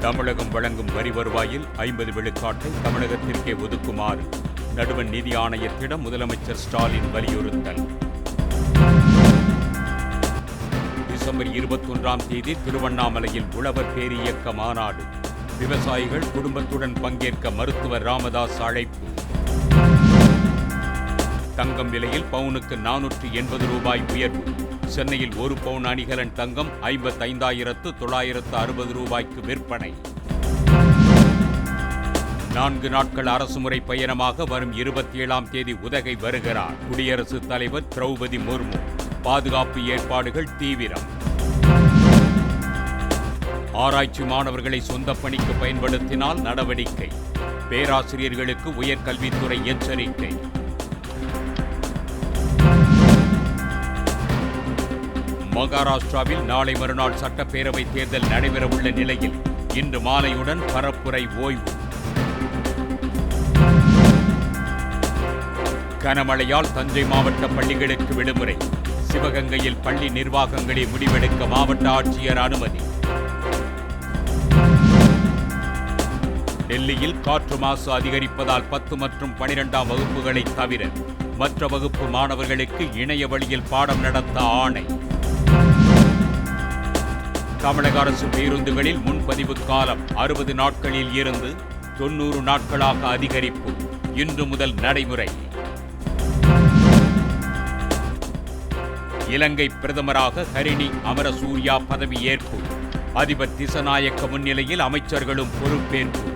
தமிழகம் வழங்கும் வரி வருவாயில் ஐம்பது விழுக்காட்டை தமிழகத்திற்கே ஒதுக்குமாறு நடுவண் நிதி ஆணையத்திடம் முதலமைச்சர் ஸ்டாலின் வலியுறுத்தல். டிசம்பர் இருபத்தொன்றாம் தேதி திருவண்ணாமலையில் உழவர் பேரியக்க மாநாடு. விவசாயிகள் குடும்பத்துடன் பங்கேற்க மருத்துவர் ராமதாஸ் அழைப்பு. தங்கம் விலையில் பவுனுக்கு நானூற்று எண்பது ரூபாய் உயர்வு. சென்னையில் ஒரு பவுன் அணிகலன் தங்கம் ஐம்பத்தைந்தாயிரத்து தொள்ளாயிரத்து அறுபது ரூபாய்க்கு விற்பனை. நான்கு நாட்கள் அரசுமுறை பயணமாக வரும் இருபத்தி ஏழாம் தேதி உதகை வருகிறார். குடியரசுத் தலைவர் திரௌபதி முர்மு. பாதுகாப்பு ஏற்பாடுகள் தீவிரம். ஆராய்ச்சி மாணவர்களை சொந்த பணிக்கு பயன்படுத்தினால் நடவடிக்கை. பேராசிரியர்களுக்கு உயர்கல்வித்துறை எச்சரிக்கை. மகாராஷ்டிராவில் நாளை மறுநாள் சட்டப்பேரவை தேர்தல் நடைபெறவுள்ள நிலையில் இன்று மாலையுடன் பரப்புரை ஓய்வு. கனமழையால் தஞ்சை மாவட்ட பள்ளிகளுக்கு விடுமுறை. சிவகங்கையில் பள்ளி நிர்வாகங்களை முடிவெடுக்க மாவட்ட ஆட்சியர் அனுமதி. டெல்லியில் காற்று மாசு அதிகரிப்பதால் பத்து மற்றும் பனிரெண்டாம் வகுப்புகளை தவிர மற்ற வகுப்பு மாணவர்களுக்கு இணைய வழியில் பாடம் நடத்த ஆணை. தமிழக அரசு பேருந்துகளில் முன்பதிவு காலம் அறுபது நாட்களில் இருந்து தொன்னூறு நாட்களாக அதிகரிப்பு. இன்று முதல் நடைமுறை. இலங்கை பிரதமராக ஹரிணி அமரசூர்யா பதவியேற்பு. அதிபர் திசநாயக்க முன்னிலையில் அமைச்சர்களும் பொறுப்பேற்பு.